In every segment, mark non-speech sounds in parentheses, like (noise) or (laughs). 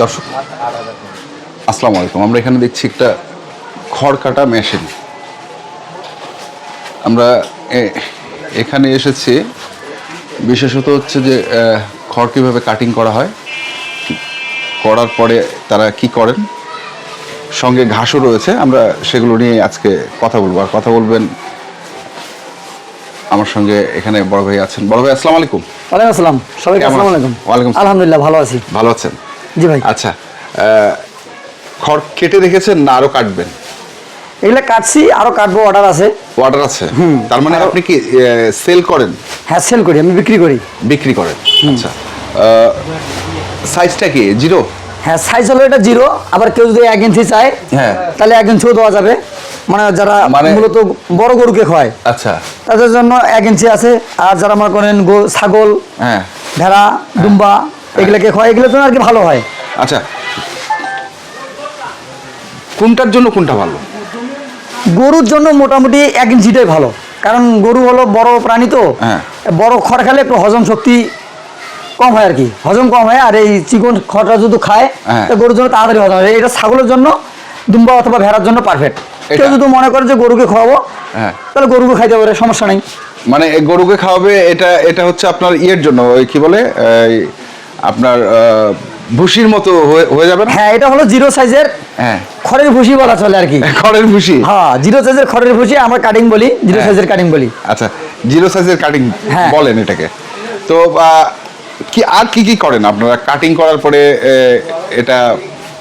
দর্শক, আসসালামু আলাইকুম। আমরা এখানে দেখছি একটা খড় কাটা মেশিন। আমরা এখানে এসেছি। বিশেষত হচ্ছে যে খড় কীভাবে কাটিং করা হয়, করার পরে তারা কি করেন, সঙ্গে ঘাসও রয়েছে। আমরা সেগুলো নিয়ে আজকে কথা বলব। আর কথা বলবেন আমার সঙ্গে এখানে বড় ভাই আছেন। বড় ভাই আসসালামু আলাইকুম। ওয়ালাইকুম আসসালাম। সবাইকে কেমন আসসালামু? আলাইকুম। ওয়ালাইকুম। আলহামদুলিল্লাহ ভালো আছি। ভালো আছেন? জি ভাই। আচ্ছা খড় কেটে রেখেছেন না আরও কাটবেন? এগুলো কাটছি আরও কাটবো অর্ডার আছে। অর্ডার আছে? তার মানে আপনি কি সেল করেন? হ্যাঁ সেল করি আমি বিক্রি করি। বিক্রি করেন। আচ্ছা সাইজটা কি? জিরো হ্যাঁ সাইজ হলো এটা জিরো আবার কেউ যদি এক ইঞ্চি চায় হ্যাঁ। তাহলে এক ইঞ্চিও দেওয়া যাবে। মানে যারা মানে- মূলত বড় গরুকে খায় আচ্ছা। তাদের জন্য এক ইঞ্চি আছে আর যারা মনে করেন ছাগল হ্যাঁ। ভেড়া দুম্বা এগুলোকে খায় এগুলোর জন্য আর কি ভালো হয়। আচ্ছা। কোনটার জন্য কোনটা ভালো? গরুর জন্য মোটামুটি এক ইঞ্চিটাই ভালো। কারণ গরু হলো বড় প্রাণী তো। হ্যাঁ। বড় খড় খেলে একটু হজম শক্তি কম হয় আর কি হজম কম হয় আর এই চিকন খড়টা যদি খায় হ্যাঁ। তা গরুর জন্য তাড়াতাড়ি হজম হয় এটা ছাগলের জন্য দুম্বা অথবা ভেড়ার জন্য পারফেক্ট এটা- কেউ যদি মনে করে যে গরুকে খাওয়াবো হ্যাঁ। তাহলে গরুকে খাইতে পারে সমস্যা নেই। মানে এই গরুকে খাওয়াবে এটা এটা হচ্ছে আপনার ইয়ের জন্য ওই কি বলে আপনার ভুসির মতো হয়ে- যাবে হ্যাঁ এটা হলো জিরো সাইজের হ্যাঁ। খড়ের ভুসি বলা চলে আর কি। (laughs) খড়ের ভুসি হ্যাঁ জিরো সাইজের খড়ের ভুসি আমরা কাটিং বলি জিরো হ্যাঁ। সাইজের কাটিং বলি। আচ্ছা জিরো সাইজের কাটিং। বলেন এটাকে। তো কি আর কি কি করেন আপনারা? কাটিং করার পরে এটা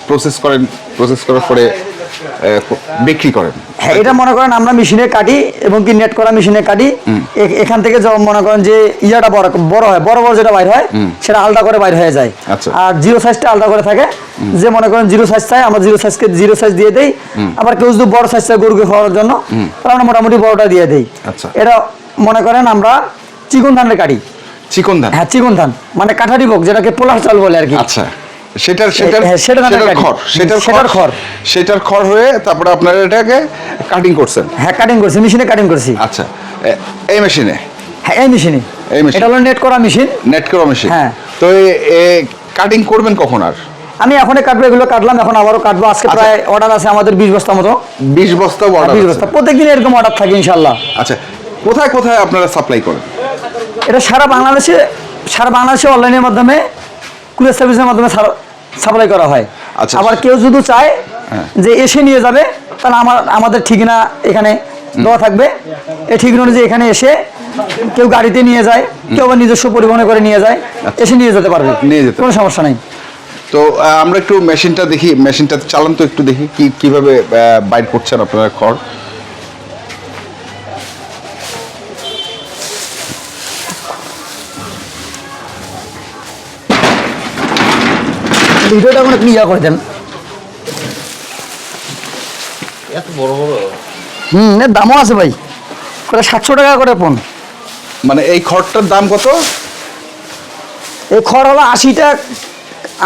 প্রসেস করেন প্রসেস করার পরে বিক্রি করেন। হ্যাঁ এটা মনে করেন আমরা মেশিনে কাটি এবং কি নেট করা মেশিনে কাটি। এখান থেকে যখন মনে করেন যে ইয়াটা বড় বড় হয় বড় বড় যেটা বাইর হয় সেটা আলাদা করে বাইর হয়ে যায়। আচ্ছা। আর জিরো সাইজটা আলাদা করে থাকে। যে মনে করেন জিরো সাইজ চাই আমরা জিরো সাইজকে জিরো সাইজ দিয়ে দেই। আবার কেউ যদি বড় সাইজ চাই গরুকে খাওয়ার জন্য তাহলে আমরা মোটামুটি বড়টা দিয়ে দেই। আচ্ছা। এটা মনে করেন আমরা চিকন ধানের কাটি। চিকন ধান হ্যাঁ চিকন ধান মানে কাঠারি ভোগ যেটাকে পোলার চাল বলে আর কি। আচ্ছা সেটার সেটার হ্যাঁ, সেটা ধানের সেটার খড় সেটার সেটার খড়। সেটার খড় হয়ে তারপরে আপনারা এটাকে কাটিং করছেন। হ্যাঁ কাটিং করছি মেশিনে কাটিং করছি। আচ্ছা এই মেশিনে? হ্যাঁ এই মেশিনে। এই machine। এটা হলো নেট করা মেশিন। নেট করা মেশিন। হ্যাঁ। তো কাটিং করবেন কখন আর? আমি এখন কাটবো এগুলো কাটলাম এখন আবারও কাটবো। আজকে আচ্ছা। প্রায় অর্ডার আছে আমাদের বিশ বস্তা মতো। বিশ বস্তা বিশ বস্তা। প্রত্যেকদিন এরকম অর্ডার থাকে ইনশাল্লাহ আচ্ছা কোথায় কোথায় আপনারা সাপ্লাই করেন? এটা সারা বাংলাদেশে সারা বাংলাদেশে অনলাইনের মাধ্যমে কুরিয়ার সার্ভিসের মাধ্যমে সাপ্লাই করা হয়। আচ্ছা। আবার কেউ যদি চায় হ্যাঁ। যে এসে নিয়ে যাবে তাহলে আমার আমাদের ঠিকানা এখানে দেওয়া থাকবে। এই ঠিকানা অনুযায়ী এখানে এসে কেউ গাড়িতে নিয়ে যায় কেউ আবার নিজস্ব পরিবহনে করে নিয়ে যায় এসে নিয়ে যেতে পারবে। নিয়ে যেতে কোনো সমস্যা নেই। তো আমরা একটু মেশিনটা দেখি মেশিনটা চালান তো একটু দেখি কি কীভাবে বাইট করছেন আপনারা খড়? ভিডিওটা কোনো ক্লিয়ার করে দেন। এত বড় বড়? হুম এর দামও আছে ভাই। করে সাতশো টাকা করে পণ মানে এই খড়টার দাম কত? এই খড় হলো আশিটা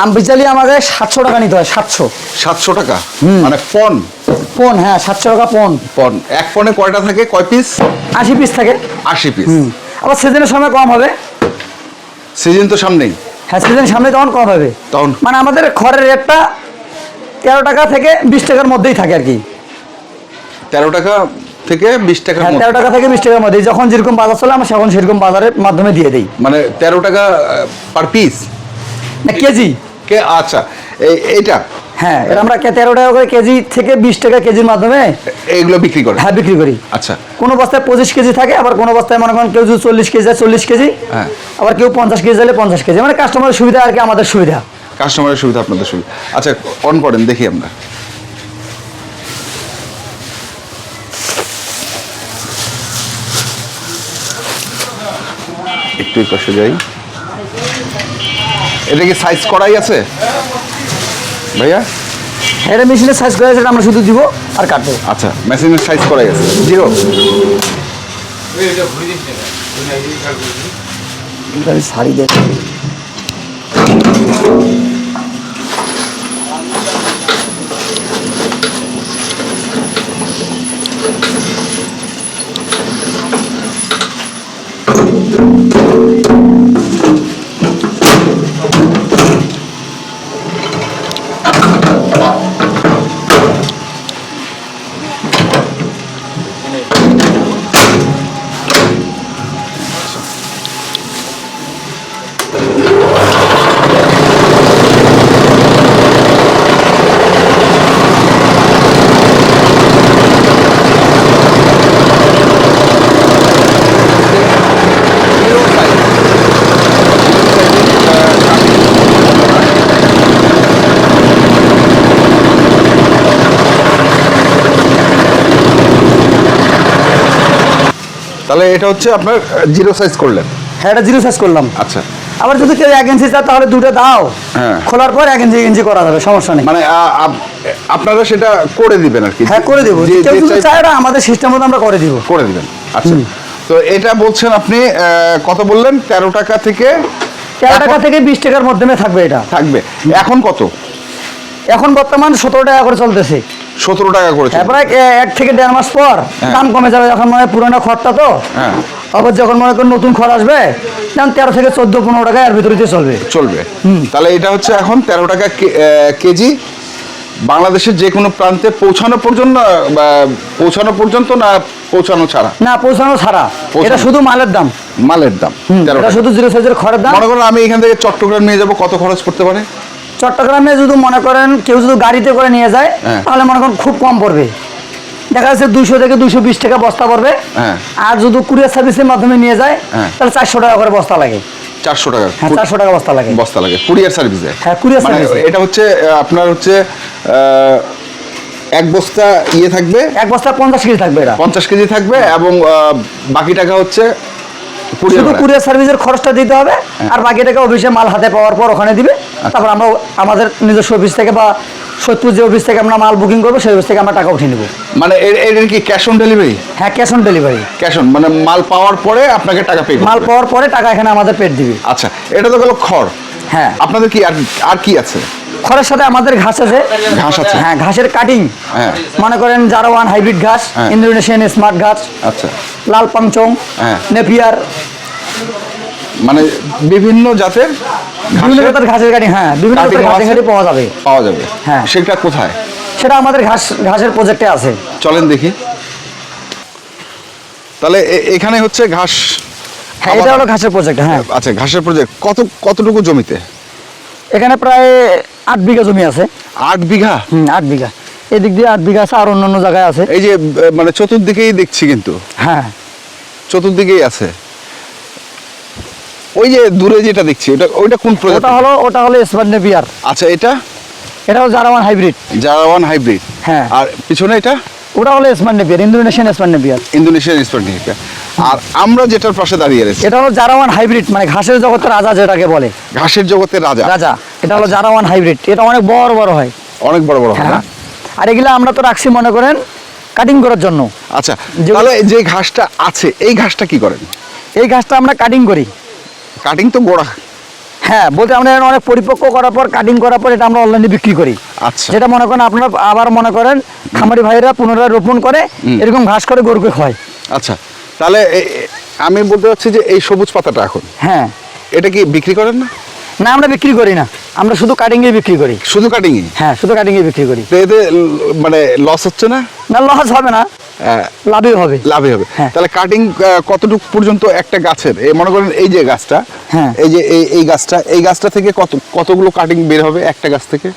আম বিচালি আমাদের সাতশো টাকা নিতে হয় সাতশো। সাতশো টাকা? মানে পন? পণ হ্যাঁ সাতশো টাকা পণ পন। এক পনে কয়টা থাকে? কয় পিস আশি পিস থাকে। আশি পিস আবার সিজনের সময় কম হবে। সিজন তো সামনেই। হ্যাঁ সামনে তখন কম হবে। তখন? মানে আমাদের খড়ের রেটটা তেরো টাকা থেকে বিশ টাকার মধ্যেই থাকে আর কি। তেরো টাকা থেকে বিশ টাকার হ্যাঁ তেরো টাকা থেকে বিশ টাকার মধ্যেই যখন যেরকম বাজার চলে আমরা সেখন সেরকম বাজারের মাধ্যমে দিয়ে দিই। মানে তেরো টাকা পার পিস না কেজি। কে আচ্ছা এই এইটা হ্যাঁ আমরা কে- তেরো টাকা করে কেজি থেকে বিশ টাকা কেজির মাধ্যমে এইগুলো বিক্রি করে হ্যাঁ বিক্রি করি। আচ্ছা। কোনো বস্তায় পঁচিশ কেজি থাকে আবার কোনো বস্তায় মনে করেন কেউ যদি চল্লিশ কেজি যায় চল্লিশ কেজি হ্যাঁ। আবার কেউ পঞ্চাশ কেজি দিলে পঞ্চাশ কেজি। মানে কাস্টমারের সুবিধা আর কি আমাদের সুবিধা। কাস্টমারের সুবিধা আপনাদের সুবিধা। আচ্ছা অন করেন দেখি আমরা। একটু পাশে যাই। এটা কি সাইজ করাই আছে? ভাইয়া? এটা মেশিনের সাইজ করা সেটা আমরা শুধু দিব আর কাটবো। আচ্ছা মেশিনের সাইজ করা গেছে। জিরো। শাড়ি দেখ। তাহলে এটা হচ্ছে আপনার জিরো সাইজ করলেন। হ্যাঁ এটা জিরো সাইজ করলাম। আচ্ছা। আবার যদি কেউ এক ইঞ্চি চায় তাহলে দুটো দাও। হ্যাঁ। খোলার পর এক ইঞ্চি ইঞ্চি করা যাবে সমস্যা নেই। মানে আপনারা সেটা করে দিবেন আর কি। হ্যাঁ করে দেবো। কেউ যদি চায় ওটা আমাদের সিস্টেম মতো আমরা করে দিব। করে দিবেন। আচ্ছা। তো এটা বলছেন আপনি কত বললেন? তেরো টাকা থেকে? তেরো টাকা থেকে বিশ টাকার মধ্যে থাকবে এটা। থাকবে। এখন কত? এখন বর্তমান সতেরো টাকা করে চলতেছে। সতেরো টাকা করেছে হ্যাঁ প্রায় এক থেকে দেড় মাস পর হ্যাঁ। দাম কমে যাবে যখন মানে পুরোনো খড়টা তো। হ্যাঁ। আবার যখন মনে করেন নতুন খড় আসবে দাম তেরো থেকে চোদ্দ পনেরো টাকা এর ভিতরে চলবে। চলবে। তাহলে এটা হচ্ছে এখন তেরো টাকা কেজি। বাংলাদেশের যে কোনো প্রান্তে পৌঁছানো পর্যন্ত পৌঁছানো পর্যন্ত না পৌঁছানো ছাড়া? না পৌঁছানো ছাড়া। এটা শুধু মালের দাম। মালের দাম এটা শুধু জিরো সাইজের খড়ের দাম। মনে করেন আমি এখান থেকে চট্টগ্রাম নিয়ে যাব কত খরচ পড়তে পারে? চট্টগ্রামে যদি মনে করেন কেউ যদি গাড়িতে করে নিয়ে যায় হ্যাঁ। তাহলে মনে করেন খুব কম পড়বে দেখা যাচ্ছে দুইশো থেকে দুইশো বিশ টাকা বস্তা পড়বে হ্যাঁ। আর যদি কুরিয়ার সার্ভিসের মাধ্যমে নিয়ে যায় হ্যাঁ। তাহলে চারশো টাকা করে বস্তা লাগে চারশো টাকা হ্যাঁ চারশো টাকা বস্তা লাগে বস্তা লাগে কুরিয়ার সার্ভিসে হ্যাঁ, courier মানে এ। এটা হচ্ছে আপনার হচ্ছে এক বস্তা ইয়ে থাকবে এক বস্তা পঞ্চাশ কেজি থাকবে এটা পঞ্চাশ কেজি থাকবে এবং বাকি টাকা হচ্ছে কুরিয়ার শুধু কুরিয়ার সার্ভিসের খরচটা দিতে হবে। আর বাকি টাকা অফিসে মাল হাতে পাওয়ার পর ওখানে দিবে। তারপর আমরা আমাদের নিজস্ব অফিস থেকে বা সত্যি যে অফিস থেকে আমরা মাল বুকিং করব সেই অফিস থেকে আমরা টাকা উঠিয়ে নেব। মানে এর কি ক্যাশ অন ডেলিভারি হ্যাঁ cash on delivery cash on মানে মাল পাওয়ার পরে আপনাকে টাকা পে মাল পাওয়ার পরে টাকা এখানে আমাদের পেট দিবে। আচ্ছা এটা তো গেল খড়। হ্যাঁ। আপনাদের কি আর আর কি আছে? খড়ের সাথে আমাদের ঘাস আছে। ঘাস আছে? হ্যাঁ ঘাসের কাটিং হ্যাঁ। মনে করেন জারাওয়ান হাইব্রিড ঘাস। ইন্দোনেশিয়ান স্মার্ট ঘাস আচ্ছা। লাল পাংচং হ্যাঁ। নেপিয়ার মানে বিভিন্ন জাতের বিভিন্ন ঘাসের জাতের ঘাসের কাটিং হ্যাঁ বিভিন্ন জাতের ঘাসের? পাওয়া যাবে। পাওয়া যাবে। হ্যাঁ। সেটা কোথায়? সেটা আমাদের ঘাস ঘাসের প্রজেক্টে আছে। চলেন দেখি। তাহলে এখানে হচ্ছে ঘাস হ্যাঁ এটা হলো ঘাসের প্রজেক্ট হ্যাঁ। আচ্ছা ঘাসের প্রজেক্ট কত কতটুকু জমিতে? এখানে প্রায় আট বিঘা জমি আছে। আট বিঘা? হুম আট বিঘা। এদিক দিয়ে আট বিঘা আছে আর অন্য অন্য জায়গায় আছে। এই যে মানে চতুর্দিকেই দেখছি কিন্তু। হ্যাঁ। চতুর্দিকেই আছে। ওই যে দূরে যেটা দেখছি ওটা ওইটা কোন প্রজাতি ওটা হলো ওটা হলো নেপিয়ার আচ্ছা এটা? এটা হলো জারাওয়ান হাইব্রিড জারাওয়ান হাইব্রিড হ্যাঁ। আর পিছনে এটা? ওটা হলো নেপিয়ার ইন্দোনেশিয়ান নেপিয়ার ইন্দোনেশিয়ান স্পেন্ডিক আর। আমরা যেটার পাশে দাঁড়িয়ে রয়েছি? এটা হলো জারাওয়ান হাইব্রিড মানে ঘাসের জগতের রাজা যেটাকে বলে। ঘাসের জগতের রাজা। রাজা। এটা হলো জারাওয়ান হাইব্রিড এটা অনেক বড় বড় হয়। অনেক বড় বড় হয় হ্যাঁ। আর এগুলা আমরা তো রাখছি মনে করেন কাটিং করার জন্য। আচ্ছা তাহলে যে ঘাসটা আছে এই ঘাসটা কি করেন? এই ঘাসটা আমরা কাটিং করি। কাটিং তো গোড়া। হ্যাঁ বলতে আমরা এখন অনেক পরিপক্ক করার পর কাটিং করার পর এটা আমরা অনলাইনে বিক্রি করি। আচ্ছা। যেটা মনে করেন আপনারা আবার মনে করেন খামারি ভাইরা পুনরায় রোপণ করে এরকম ঘাস করে গরুকে খায় আচ্ছা তাহলে আমি বলতে চাচ্ছি যে এই সবুজ পাতাটা এখন হ্যাঁ। এটা কি বিক্রি করেন না? না আমরা বিক্রি করি না। আমরা শুধু কাটিংয়ে বিক্রি করি। শুধু কাটিংই হ্যাঁ শুধু কাটিংয়ে বিক্রি করি। তো এতে মানে লস হচ্ছে না? না লস হবে না। লাভই হবে। লাভই হবে। হ্যাঁ। তাহলে কাটিং কতটুকু পর্যন্ত একটা গাছের এই মনে করেন এই যে গাছটা হ্যাঁ। এই যে এই এই গাছটা এই গাছটা থেকে কত কতগুলো কাটিং বের হবে একটা গাছ থেকে?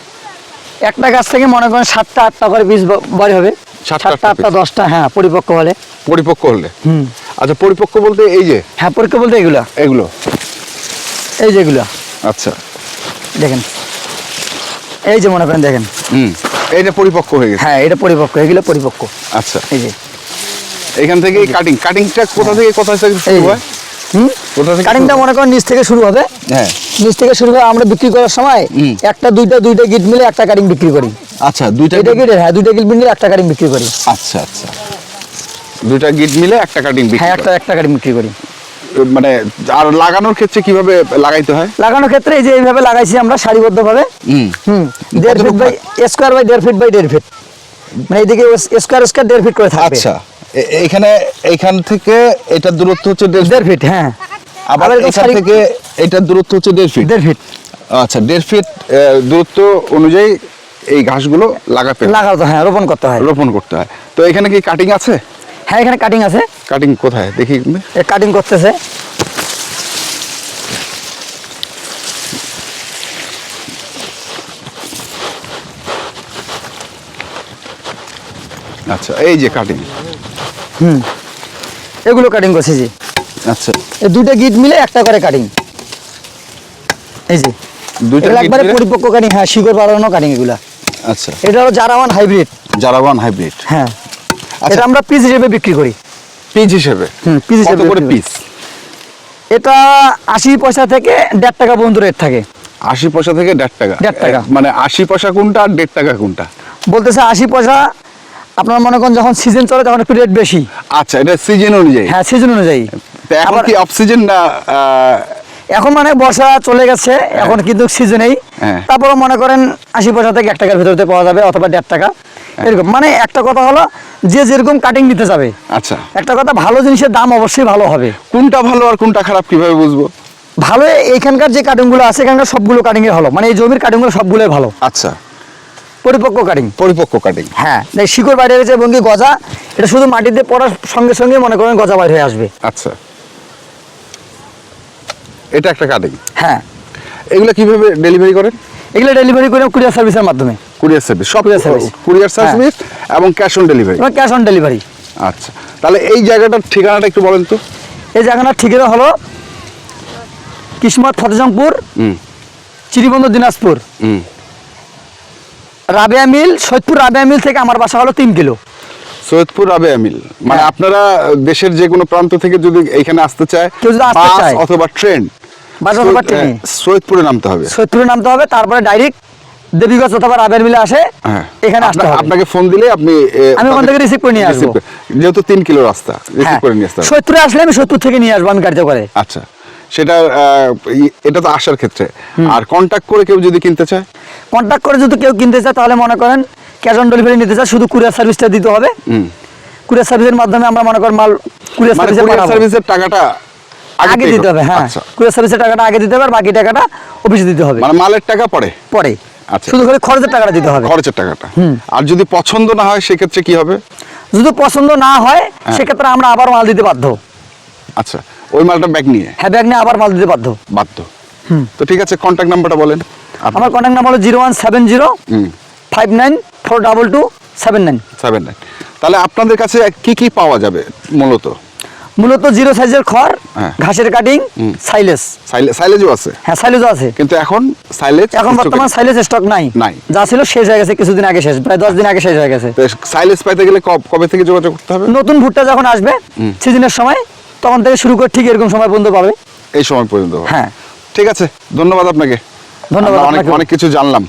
একটা গাছ থেকে মনে করেন সাতটা আটটা করে বীজ বাড়ি হবে। সাতটা, আটটা দশটা হ্যাঁ পরিপক্ক হলে। পরিপক্ক হলে? হুম। আচ্ছা পরিপক্ক বলতে এই যে? হ্যাঁ পরীক্ষা বলতে এগুলা। এগুলো। এই যে এগুলা। আচ্ছা। দেখেন। এই যে মনে করেন দেখেন। হুম। এইটা পরিপক্ক হয়ে গেছে? হ্যাঁ এটা পরিপক্ক এগুলো পরিপক্ক। আচ্ছা। এই যে। এখান থেকে কাটিং কাটিংটা কোথা থেকে কোথা থেকে শুরু হয়? হুম? কোথা থেকে কাটিংটা মনে করেন নিচ থেকে শুরু হবে। হ্যাঁ। নিচ থেকে শুরু করে আমরা বিক্রি করার সময়। একটা দুইটা দুইটা গিট মিলে একটা কাটিং বিক্রি করি। আচ্ছা দুইটা এটা গিট হ্যাঁ দুইটা গিট মিলে একটা কাটিং বিক্রি করি। আচ্ছা আচ্ছা। দুইটা গিট মিলে একটা কাটিং বিক্রি হ্যাঁ একটা একটা কাটিং বিক্রি করি। মানে আর লাগানোর ক্ষেত্রে কীভাবে লাগাইতে হয়? লাগানোর ক্ষেত্রে এই যে এইভাবে লাগাইছি আমরা সারিবদ্ধভাবে। হুম। হুম। দেড় ফিট বাই স্কোয়ার বাই দেড় ফিট বাই দেড় ফিট মানে এইদিকে স্কোয়ার স্কোয়ার দেড় ফিট করে থাকবে। আচ্ছা। এ- এইখানে এইখান থেকে এটার দূরত্ব হচ্ছে দেড় ফিট হ্যাঁ। আবার এখান থেকে এটার দূরত্ব হচ্ছে দেড় ফিট দেড় ফিট আচ্ছা দেড় ফিট দূরত্ব অনুযায়ী এই ঘাসগুলো লাগাতে লাগাতে হ্যাঁ রোপণ করতে হয়। রোপণ করতে হয়। তো এখানে কি কাটিং আছে? হ্যাঁ এখানে কাটিং আছে। কাটিং কোথায়? দেখি। কাটিং করতেছে। আচ্ছা এই যে কাটিং হুম। এগুলো কাটিং করছে জি। আচ্ছা। এই দুইটা গিট মিলে একটা করে কাটিং এই যে। দুইটা এগুলো একবারে পরিপক্ক কাটিং হ্যাঁ শিকড় বাড়ানো কাটিং এগুলা। আচ্ছা। এটা হলো জারাওয়ান হাইব্রিড জারাবান হাইব্রিড হ্যাঁ। এটা আমরা পিস হিসেবে বিক্রি করি। পিস হিসেবে? হুম, কত হিসেবে করে পিস? এটা আশি পয়সা থেকে দেড় টাকা পর্যন্ত রেট থাকে। আশি পয়সা থেকে দেড় টাকা। দেড় টাকা। মানে আশি পয়সা কোনটা আর দেড় টাকা কোনটা? বলতেছে আশি পয়সা আপনার মনে করেন যখন সিজন চলে তখন একটু রেট বেশি। আচ্ছা এটা সিজন অনুযায়ী? হ্যাঁ সিজন অনুযায়ী। এখন কি অফ সিজন না এখন মানে বর্ষা চলে গেছে এখন কিন্তু সিজনেই হ্যাঁ। তারপরে মনে করেন আশি পয়সা থেকে এক টাকার ভিতরে পাওয়া যাবে অথবা দেড় টাকা। হ্যাঁ। এরকম। মানে একটা কথা হলো যে যেরকম কাটিং নিতে যাবে আচ্ছা। একটা কথা ভালো জিনিসের দাম অবশ্যই ভালো হবে। কোনটা ভালো আর কোনটা খারাপ কীভাবে বুঝব? ভালো এইখানকার যে কাটিংগুলো আছে এখানকার সবগুলো কাটিং এর ভালো। মানে এই জমির কাটিংগুলো সবগুলোই ভালো। আচ্ছা। পরিপক্ক কাটিং পরিপক্ক কাটিং হ্যাঁ। এই শিকড় বাইরে গেছে এবং কি গজা এটা শুধু মাটিতে পড়ার সঙ্গে সঙ্গে মনে করেন গজা বাইরে হয়ে আসবে। আচ্ছা। এটা একটা কাটিং হ্যাঁ। এগুলো কীভাবে ডেলিভারি করেন? এগুলো ডেলিভারি করে কুরিয়ার সার্ভিসের মাধ্যমে। কুরিয়ার সার্ভিস সব Courier service। কুরিয়ার। সার্ভিস এবং cash on delivery cash on delivery আচ্ছা তাহলে এই জায়গাটার ঠিকানাটা একটু বলেন তো। এই জায়গাটার ঠিকানা হলো কিসমত ফতেজংপুর হুম। চিরিবন্ধ দিনাজপুর। হুম। রাবেয়া মিল সৈয়দপুর রাবেয়া মিল থেকে আমার বাসা হলো তিন কিলো। সৈয়দপুর রাবে আমিল মানে হ্যাঁ। আপনারা দেশের যে কোনো প্রান্ত থেকে যদি এখানে আসতে চায় কেউ যদি চায়। অথবা ট্রেন বাস অথবা ট্রেনে। সৈয়দপুরে নামতে হবে। সৈয়দপুরে নামতে হবে তারপরে ডাইরেক্ট দেবীগঞ্জ অথবা রাবেয়ার মিলে আসে হ্যাঁ। এখানে আসতে হবে। আপনাকে ফোন দিলে আপনি আমি ওখান থেকে receive করে নিয়ে আসব। যেহেতু তিন কিলো রাস্তা রিসিভ হ্যাঁ। করে নিয়ে আসতে সৈয়দপুরে আসলে আমি সৈয়দপুর থেকে নিয়ে আসব আমি গাড়িতে করে। আচ্ছা সেটা এটা তো আসার ক্ষেত্রে। আর কন্টাক্ট করে কেউ যদি কিনতে চায়? কন্ট্যাক্ট করে যদি কেউ কিনতে চায় তাহলে মনে করেন ক্যাশ অন ডেলিভারি নিতে চায় শুধু কুরিয়ার সার্ভিসটা দিতে হবে। কুরিয়ার সার্ভিসের মাধ্যমে আমরা মনে করেন মাল কুরিয়ার মানে সার্ভিসের টাকাটা আগে দিতে হবে হ্যাঁ। আচ্ছা। কুরিয়ার সার্ভিসের টাকাটা আগে দিতে হবে আর বাকি টাকাটা অফিসে দিতে হবে। মানে মালের টাকা পড়ে পরে। আচ্ছা। শুধু খালি খরচের টাকাটা দিতে হবে। খরচের টাকাটা। আর যদি পছন্দ না হয় সেক্ষেত্রে কি হবে? যদি পছন্দ না হয় হ্যাঁ। সেক্ষেত্রে আমরা আবার মাল দিতে বাধ্য। আচ্ছা ওই মালটা ব্যাগ নিয়ে? হ্যাঁ ব্যাগ নিয়ে আবার মাল দিতে বাধ্য। বাধ্য। তো ঠিক আছে কন্ট্যাক্ট নাম্বারটা বলেন। আমার কন্ট্যাক্ট নাম্বার হলো জিরো ওয়ান সেভেন জিরো হুম। Five nine four double two seven nine seven nine তাহলে আপনাদের কাছে কি কি পাওয়া যাবে মূলত? মূলত জিরো সাইজের খড় হ্যাঁ। ঘাসের কাটিং সাইলেজ সাইলেজও আছে। হ্যাঁ সাইলেজও আছে। কিন্তু এখন সাইলেজ এখন বর্তমান সাইলেজ স্টক নাই। নাই। যা ছিল শেষ হয়ে গেছে কিছুদিন আগে শেষ প্রায় দশ দিন আগে শেষ হয়ে গেছে। সাইলেজ পাইতে গেলে কব- কবে থেকে যোগাযোগ করতে হবে? নতুন ভুট্টা যখন আসবে সিজনের সময় তখন থেকে শুরু করে ঠিক এরকম সময় পর্যন্ত পাবে। এই সময় পর্যন্ত হ্যাঁ। ঠিক আছে ধন্যবাদ আপনাকে। ধন্যবাদ অনেক অনেক কিছু জানলাম।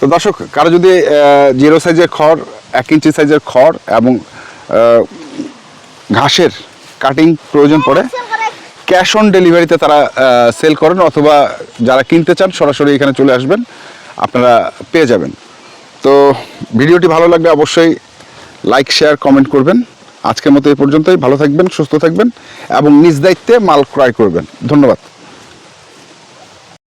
তো দর্শক কারও যদি জিরো সাইজের খড় এক ইঞ্চি সাইজের খড় এবং ঘাসের কাটিং প্রয়োজন পড়ে। ক্যাশ অন ডেলিভারিতে তারা সেল করেন অথবা যারা কিনতে চান সরাসরি এখানে চলে আসবেন আপনারা পেয়ে যাবেন। তো ভিডিওটি ভালো লাগলে অবশ্যই লাইক শেয়ার কমেন্ট করবেন। আজকের মতো এই পর্যন্তই। ভালো থাকবেন সুস্থ থাকবেন এবং নিজ দায়িত্বে মাল ক্রয় করবেন। ধন্যবাদ।